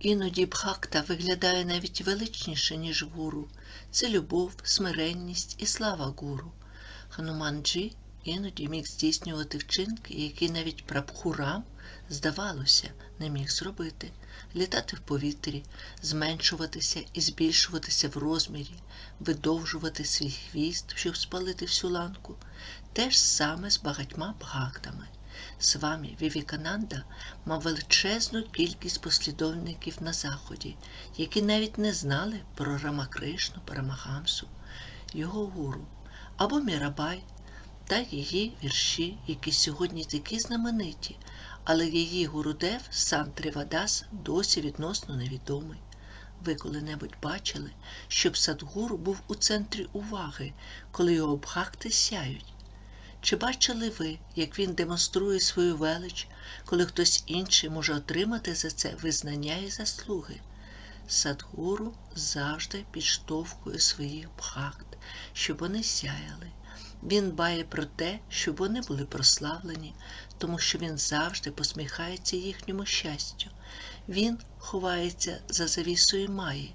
Іноді Бхакта виглядає навіть величніше, ніж гуру. Це любов, смиренність і слава гуру. Хануманджі іноді міг здійснювати вчинки, які навіть Прабхурам, здавалося, не міг зробити літати в повітрі, зменшуватися і збільшуватися в розмірі, видовжувати свій хвіст, щоб спалити всю ланку. Те ж саме з багатьма бхактами. З вами Вівікананда мав величезну кількість послідовників на Заході, які навіть не знали про Рамакришну Парамахамсу, його гуру, або Мірабай та її вірші, які сьогодні такі знамениті, але її гурудев Сантривадас досі відносно невідомий. Ви коли-небудь бачили, щоб Садгуру був у центрі уваги, коли його бхакти сяють? Чи бачили ви, як він демонструє свою велич, коли хтось інший може отримати за це визнання і заслуги? Садгуру завжди підштовхує своїх бхакт, щоб вони сяяли. Він дбає про те, щоб вони були прославлені, тому що він завжди посміхається їхньому щастю. Він ховається за завісою маї,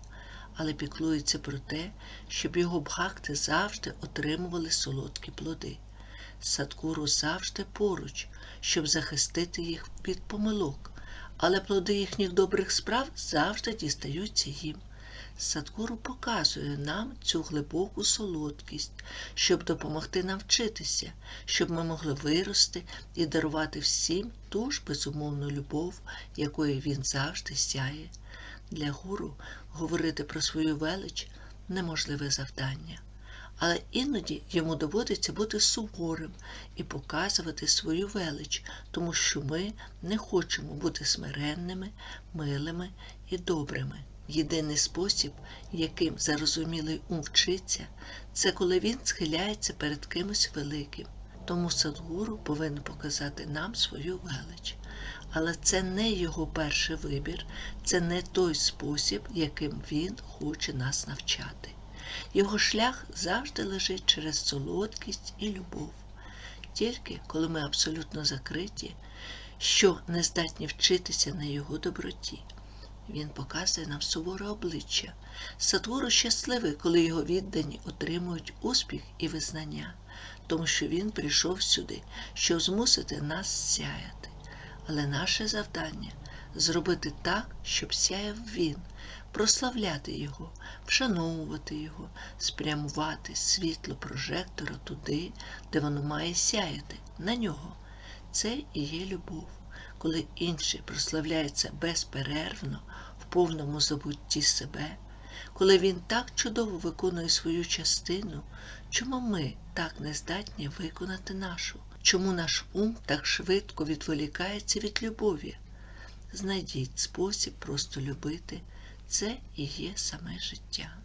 але піклується про те, щоб його бхакти завжди отримували солодкі плоди. Садгуру завжди поруч, щоб захистити їх від помилок, але плоди їхніх добрих справ завжди дістаються їм. Садгуру показує нам цю глибоку солодкість, щоб допомогти нам вчитися, щоб ми могли вирости і дарувати всім ту ж безумовну любов, якої він завжди сяє. Для гуру говорити про свою велич неможливе завдання. Але іноді йому доводиться бути суворим і показувати свою велич, тому що ми не хочемо бути смиренними, милими і добрими. Єдиний спосіб, яким зарозумілий ум вчиться, це коли він схиляється перед кимось великим. Тому Садгуру повинен показати нам свою велич. Але це не його перший вибір, це не той спосіб, яким він хоче нас навчати. Його шлях завжди лежить через солодкість і любов. Тільки коли ми абсолютно закриті, що не здатні вчитися на його доброті. Він показує нам суворе обличчя. Сатвору щасливий, коли його віддані отримують успіх і визнання, тому що він прийшов сюди, щоб змусити нас сяяти. Але наше завдання зробити так, щоб сяяв він, прославляти його, вшановувати його, спрямувати світло прожектора туди, де воно має сяяти, на нього. Це і є любов, коли інший прославляється безперервно, в повному забутті себе, коли він так чудово виконує свою частину, чому ми так не здатні виконати нашу? Чому наш ум так швидко відволікається від любові? Знайдіть спосіб просто любити, це і є саме життя.